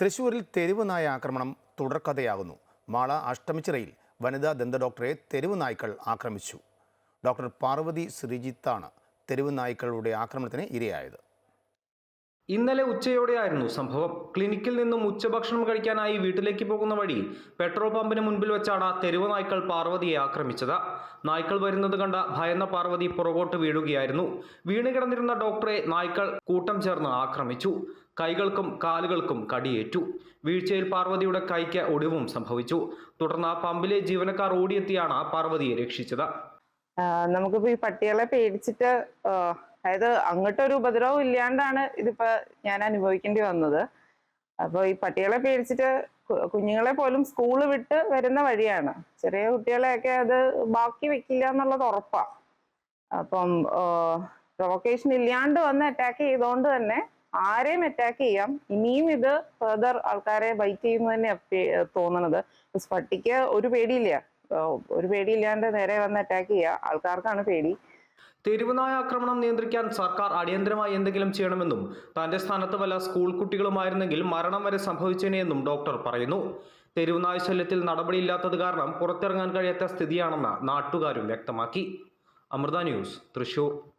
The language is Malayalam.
തൃശൂരിൽ തെരുവ് നായ ആക്രമണം തുടർക്കഥയാകുന്നു മാള അഷ്ടമിച്ചിറയിൽ വനിതാ ദന്ത ഡോക്ടറെ തെരുവ് നായ്ക്കൾ ആക്രമിച്ചു. ഡോക്ടർ പാർവതി ശ്രീജിത്താണ് തെരുവ് നായ്ക്കളുടെ ആക്രമണത്തിന് ഇരയായത്. ഇന്നലെ ഉച്ചയോടെയായിരുന്നു സംഭവം. ക്ലിനിക്കിൽ നിന്നും ഉച്ചഭക്ഷണം കഴിക്കാനായി വീട്ടിലേക്ക് പോകുന്ന വഴി പെട്രോൾ പമ്പിന് മുൻപിൽ വെച്ചാണ് തെരുവ് നായ്ക്കൾ പാർവതിയെ ആക്രമിച്ചത്. നായ്ക്കൾ വരുന്നത് കണ്ട ഭയന്ന പാർവതി പുറകോട്ട് വീഴുകയായിരുന്നു. വീണ് കിടന്നിരുന്ന ഡോക്ടറെ നായ്ക്കൾ കൂട്ടം ചേർന്ന് ആക്രമിച്ചു. കൈകൾക്കും കാലുകൾക്കും കടിയേറ്റു. വീഴ്ചയിൽ പാർവതിയുടെ കൈക്ക് ഒടിവും സംഭവിച്ചു. തുടർന്ന് പമ്പിലെ ജീവനക്കാർ ഓടിയെത്തിയാണ് പാർവതിയെ രക്ഷിച്ചത്. നമുക്കിപ്പോ ഈ പട്ടികളെ പേടിച്ചിട്ട് അതായത് അങ്ങോട്ടൊരു ഉപദ്രവം ഇല്ലാണ്ടാണ് ഇതിപ്പോ ഞാൻ അനുഭവിക്കേണ്ടി വന്നത്. അപ്പൊ ഈ പട്ടികളെ പേടിച്ചിട്ട് കുഞ്ഞുങ്ങളെ പോലും സ്കൂൾ വിട്ട് വരുന്ന വഴിയാണ്. ചെറിയ കുട്ടികളെയൊക്കെ അത് ബാക്കി വെക്കില്ല എന്നുള്ളത് ഉറപ്പാ. അപ്പം പ്രൊവക്കേഷൻ ഇല്ലാണ്ട് വന്ന് അറ്റാക്ക് ചെയ്തോണ്ട് തന്നെ ആരെയും അറ്റാക്ക് ചെയ്യാം. ഇനിയും ഇത് ഫെർദർ ആൾക്കാരെ ബൈറ്റ് ചെയ്യുന്നു തന്നെ തോന്നണത്. പട്ടിക്ക് ഒരു പേടിയില്ല. ഒരു പേടിയില്ലാണ്ട് നേരെ വന്ന് അറ്റാക്ക് ചെയ്യുക ആൾക്കാർക്കാണ് പേടി. തെരുവുനായ ആക്രമണം നിയന്ത്രിക്കാൻ സർക്കാർ അടിയന്തരമായി എന്തെങ്കിലും ചെയ്യണമെന്നും തന്റെ സ്ഥാനത്ത് വല്ല സ്കൂൾ കുട്ടികളുമായിരുന്നെങ്കിൽ മരണം വരെ സംഭവിച്ചേനെയെന്നും ഡോക്ടർ പറയുന്നു. തെരുവുനായ ശല്യത്തിൽ നടപടിയില്ലാത്തത് കാരണം പുറത്തിറങ്ങാൻ കഴിയാത്ത സ്ഥിതിയാണെന്ന് നാട്ടുകാരും വ്യക്തമാക്കി. അമൃത ന്യൂസ് തൃശൂർ.